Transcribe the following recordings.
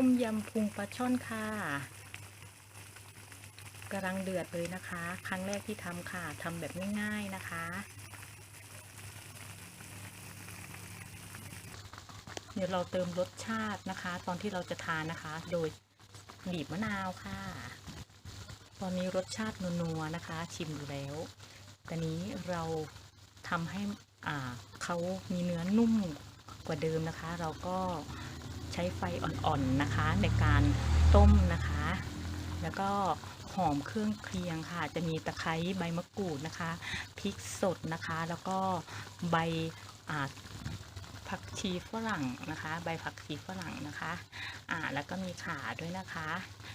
ต้มยำพุงปลาช่อนค่ะกำลังเดือดเลยนะคะ ครั้งแรกที่ทำค่ะทำแบบง่ายๆนะคะเดี๋ยวเราเติมรสชาตินะคะ ตอนที่เราจะทานนะคะ โดยบีบมะนาวค่ะ ตอนนี้รสชาตินัวๆนะคะ ชิมดูแล้วตอนนี้เราทำให้เขามีเนื้อนุ่มกว่าเดิมนะคะ เราก็ ใช้ไฟอ่อนๆนะคะ ในการต้มนะคะ แล้วก็หอมเครื่องเคียงค่ะ จะมีตะไคร้ใบมะกรูดนะคะพริกสดนะคะ แล้วก็ใบอาผักชีฝรั่งนะคะ ใบผักชีฝรั่งนะคะอ่าแล้วก็มีขาด้วยนะคะ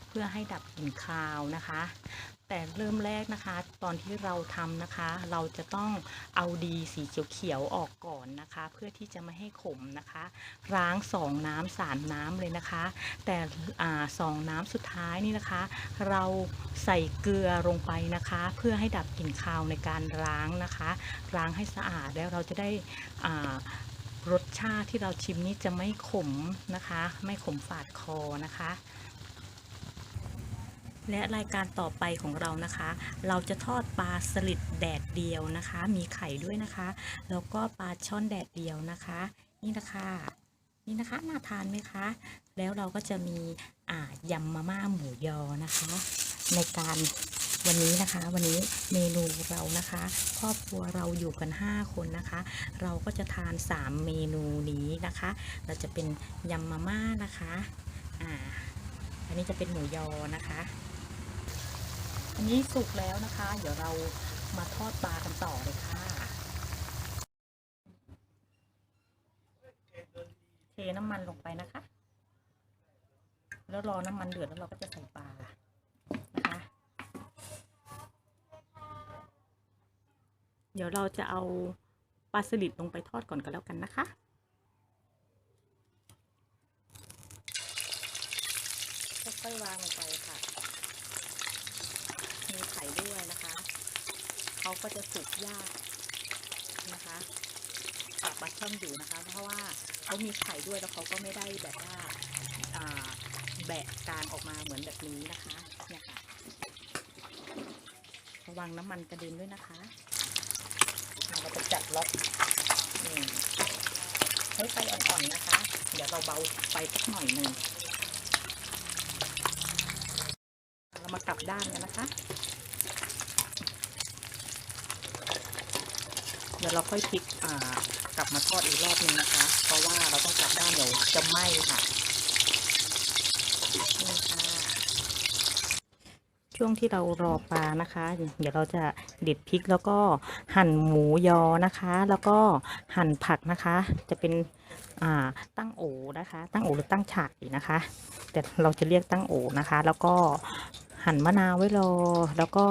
เพื่อให้ดับกลิ่นคาวนะคะ แต่เริ่มแรกนะคะ ตอนที่เราทำนะคะ เราจะต้องเอาดีสีเขียวๆออกก่อนนะคะ เพื่อที่จะไม่ให้ขมนะคะ ล้างสองน้ำสามน้ำเลยนะคะ แต่อ่าสองน้ำสุดท้ายนี่นะคะ เราใส่เกลือลงไปนะคะ เพื่อให้ดับกลิ่นคาวในการล้างนะคะ ล้างให้สะอาดแล้วเราจะได้อ่ารสชาติที่เราชิมนี้จะไม่ขมนะคะ ไม่ขมฝาดคอนะคะ และรายการต่อไปของเรานะคะ เราจะทอดปลาสลิดแดดเดียวนะคะ มีไข่ด้วยนะคะ แล้วก็ปลาช่อนแดดเดียวนะคะ นี่นะคะนี่นะคะน่าทานไหมคะ แล้วเราก็จะมีอ่ายำมาม่าหมูยอนะคะ ในการวันนี้นะคะ วันนี้เมนูเรานะคะ ครอบครัวเราอยู่กัน 5 คนนะคะ เราก็จะทาน 3 เมนูนี้นะคะ เราจะเป็นยำมาม่านะคะอ่าอันนี้จะเป็นหมูยอนะคะ อันนี้สุกแล้วนะคะ เดี๋ยวเรามาทอดปลากันต่อเลยค่ะ เทน้ำมันลงไปนะคะ แล้วรอน้ำมันเดือดแล้วเราก็จะใส่ปลานะคะ เดี๋ยวเราจะเอาปลาสลิดลงไปทอดก่อนก็แล้วกันนะคะค่อยๆวางลงไปค่ะ มีไข่ด้วยนะคะ เขาก็จะสุกยากนะคะปากปลาช่อนอยู่นะคะ เพราะว่าเขามีไข่ด้วยแล้วเขาก็ไม่ได้แบบว่าแบะกลางออกมาเหมือนแบบนี้นะคะเนี่ยค่ะระวังน้ำมันกระเด็นด้วยนะคะเราจะจัดล็อกใช้ไฟอ่อนๆนะคะ เดี๋ยวเราเบาไฟสักหน่อยหนึ่งเรามากลับด้านกันนะคะ เดี๋ยวเราค่อยพลิกอ่ากลับมาทอดอีกรอบนึงนะคะ เพราะว่าเราต้องกลับด้านเดี๋ยวจะไหม้ค่ะนี่ค่ะ ช่วงที่เรารอปลานะคะ เดี๋ยวเราจะเด็ดพริกแล้วก็หั่นหมูยอนะคะ แล้วก็หั่นผักนะคะ จะเป็นอ่าตั้งโอนะคะ ตั้งโอหรือตั้งฉากดีนะคะ แต่เราจะเรียกตั้งโอนะคะ แล้วก็หั่นมะนาวไว้รอ แล้วก็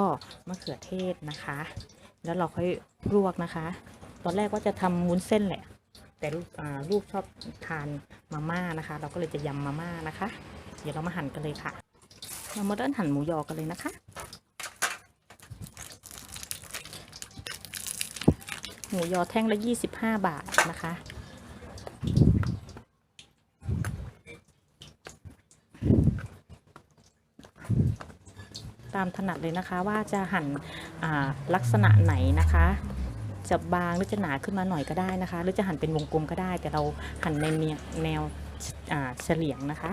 มะเขือเทศนะคะ แล้วเราค่อย ลวกนะคะ ตอนแรกว่าจะทำวุ้นเส้นแหละ แต่ลูกชอบทานมาม่านะคะ เราก็เลยจะยำมาม่านะคะ เดี๋ยวเรามาหั่นกันเลยค่ะ เรามาเริ่มหั่นหมูยอกันเลยนะคะหมูยอแท่งละยี่สิบห้าบาทนะคะามถนัดเลยนะคะ ว่าจะหั่นอ่าลักษณะไหนนะคะ จะบางหรือจะหนาขึ้นมาหน่อยก็ได้นะคะ หรือจะหั่นเป็นวงกลมก็ได้ แต่เราหั่นในแนวเฉลียงนะคะ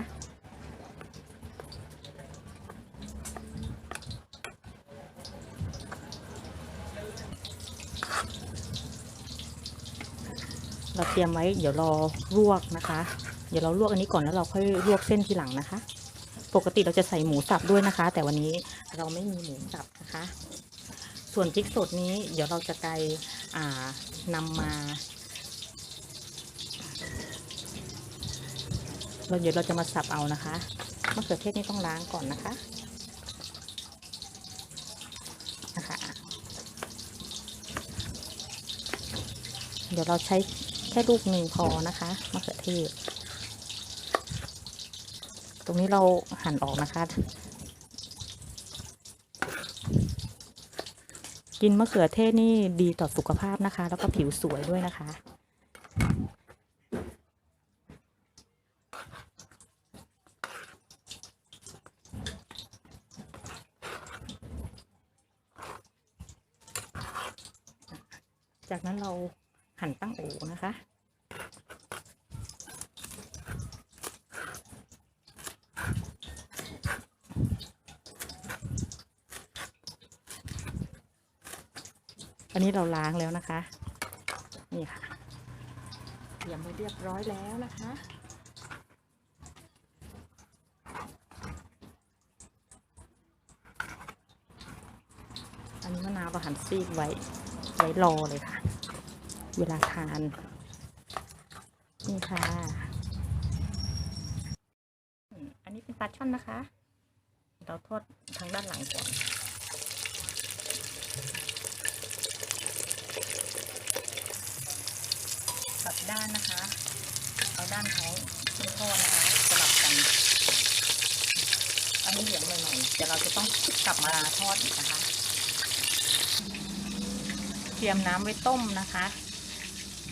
เราเตรียมไว้เดี๋ยวรอลวกนะคะ เดี๋ยวเราลวกอันนี้ก่อนแล้วเราค่อยลวกเส้นทีหลังนะคะ ปกติเราจะใส่หมูสับด้วยนะคะ แต่วันนี้เราไม่มีหมูสับนะคะ ส่วนพริกสดนี้เดี๋ยวเราจะไกลอ่านำมาเราเดี๋ยวเราจะมาสับเอานะคะมะเขือเทศนี่ต้องล้างก่อนนะคะนะคะ เดี๋ยวเราใช้แค่ลูกหนึ่งพอนะคะมะเขือเทศ ตรงนี้เราหั่นออกนะคะ กินมะเขือเทศนี่ดีต่อสุขภาพนะคะ แล้วก็ผิวสวยด้วยนะคะ จากนั้นเราหั่นตั้งโอนะคะ นนี้เราล้างแล้วนะคะ นี่ค่ะเตรียมไว้เรียบร้อยแล้วนะคะอันนี้มะนาวเราหั่นซีกไว้ไว้รอเลยค่ะ เวลาทาน นี่ค่ะ อันนี้เป็นปลาช่อนนะคะ เราทอดทางด้านหลังก่อน กลับ ด้านนะคะ เอาด้านท้องขึ้นทอดนะคะสลับกันอันนี้เหลืองหน่อยๆเดี๋ยวเราจะต้องกลับมาทอดอีกนะคะ เตรียมน้ำไว้ต้มนะคะ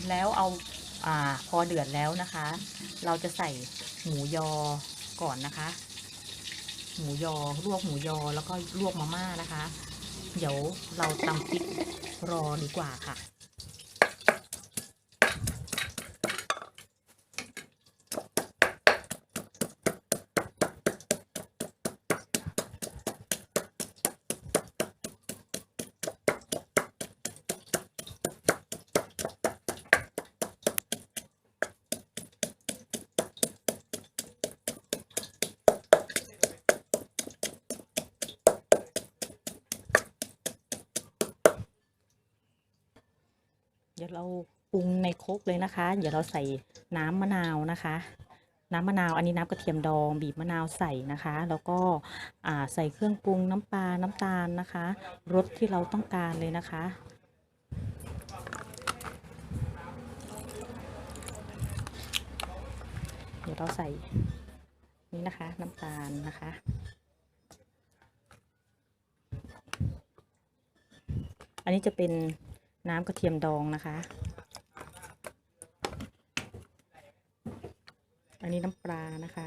แล้วเอาอ่าพอเดือดแล้วนะคะ เราจะใส่หมูยอก่อนนะคะ หมูยอลวกหมูยอแล้วก็ลวกมาม่านะคะ เดี๋ยวเราตำพริกรอดีกว่าค่ะ ดี๋ยวเราปรุงในครกเลยนะคะ เดี๋ยวเราใส่น้ำมะนาวนะคะ น้ำมะนาวอันนี้น้ำกระเทียมดองบีบมะนาวใส่นะคะ แล้วก็ใส่เครื่องปรุงน้ำปลาน้ำตาลนะคะรสที่เราต้องการเลยนะคะ เดี๋ยวเราใส่นี่นะคะน้ำตาลนะคะอันนี้จะเป็น น้ำกระเทียมดองนะคะ อันนี้น้ำปลานะคะ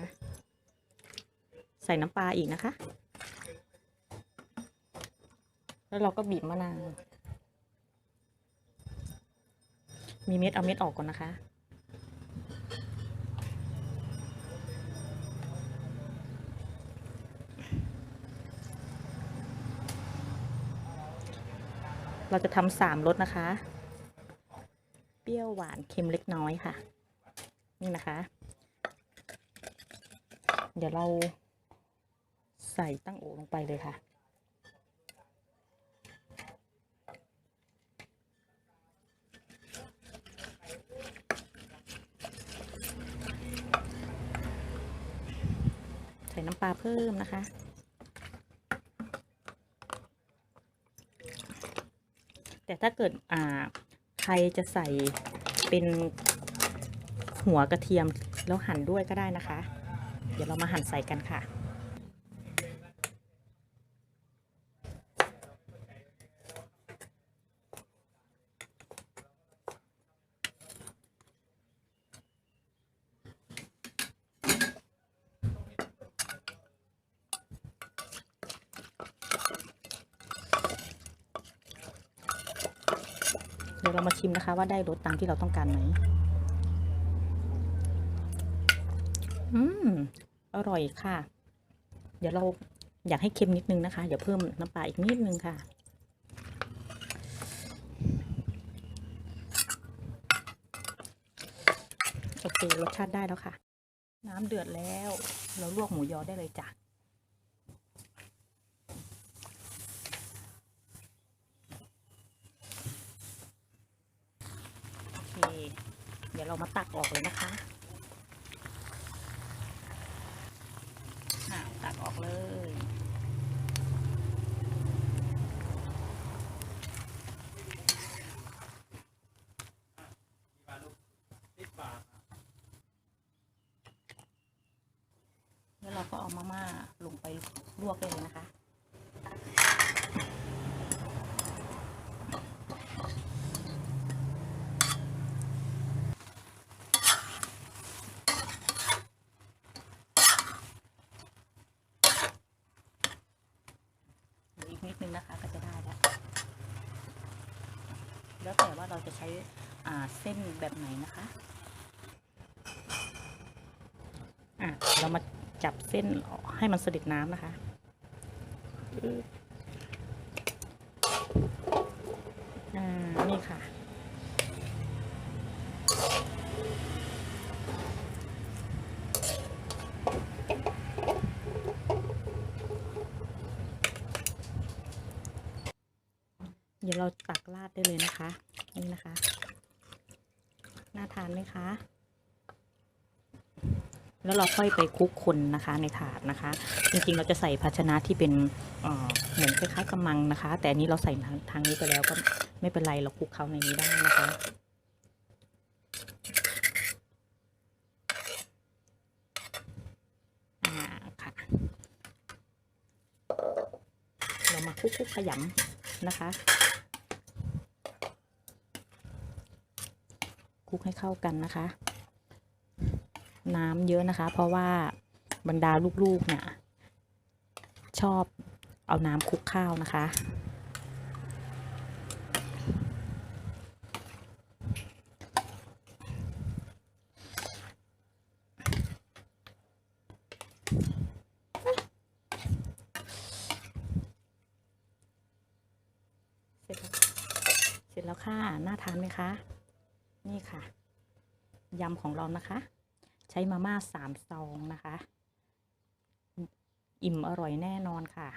ใส่น้ำปลาอีกนะคะ แล้วเราก็บีบมะนาว มีเม็ดเอาเม็ดออกก่อนนะคะ เราจะทำสามรสนะคะ เปรี้ยวหวานเค็มเล็กน้อยค่ะ นี่นะคะ เดี๋ยวเราใส่ตั้งโอลงไปเลยค่ะ ใส่น้ำปลาเพิ่มนะคะ แต่ถ้าเกิดอ่าใครจะใส่เป็นหัวกระเทียมแล้วหั่นด้วยก็ได้นะคะ เดี๋ยวเรามาหั่นใส่กันค่ะ เดี๋ยวเรามาชิมนะคะว่าได้รสตามที่เราต้องการไหม อืม อร่อยค่ะ เดี๋ยวเราอยากให้เค็มนิดนึงนะคะเดี๋ยวเพิ่มน้ำปลาอีกนิดนึงค่ะ โอเครสชาติได้แล้วค่ะ น้ำเดือดแล้ว เราลวกหมูยอได้เลยจ้ะ เดี๋ยวเรามาตักออกเลยนะคะตักออกเลย แล้วเราก็เอามาม่าลงไปลวกเลยนะคะ อีก นะคะก็จะได้แล้วแล้วแต่ว่าเราจะใช้เส้นแบบไหนนะคะอะเรามาจับเส้นให้มันเสด็ดน้ำนะคะอ่านี่ค่ะ ดี๋ยวเราตักราดได้เลยนะคะ นี่นะคะ น่าทานไหมคะ แล้วเราค่อยไปคลุกคนนะคะในถาดนะคะ จริงๆเราจะใส่ภาชนะที่เป็นเหมือนคล้ายๆกำมังนะคะ แต่อันนี้เราใส่ทางทางนี้ไปแล้วก็ไม่เป็นไรเราคลุกเขาในนี้ได้นะคะอ่าค่ะเรามาคลุกๆขยำนะคะ ลุกให้เข้ากันนะคะ น้ำเยอะนะคะ เพราะว่าบรรดาลูกๆเนี่ยชอบเอาน้ำคลุกข้าวนะคะเสร็จแล้วเสร็จแล้วค่ะ น่าทานไหมคะ นี่ค่ะยำของเรานะคะ ใช้มาม่าสามซองนะคะ อิ่มอร่อยแน่นอนค่ะ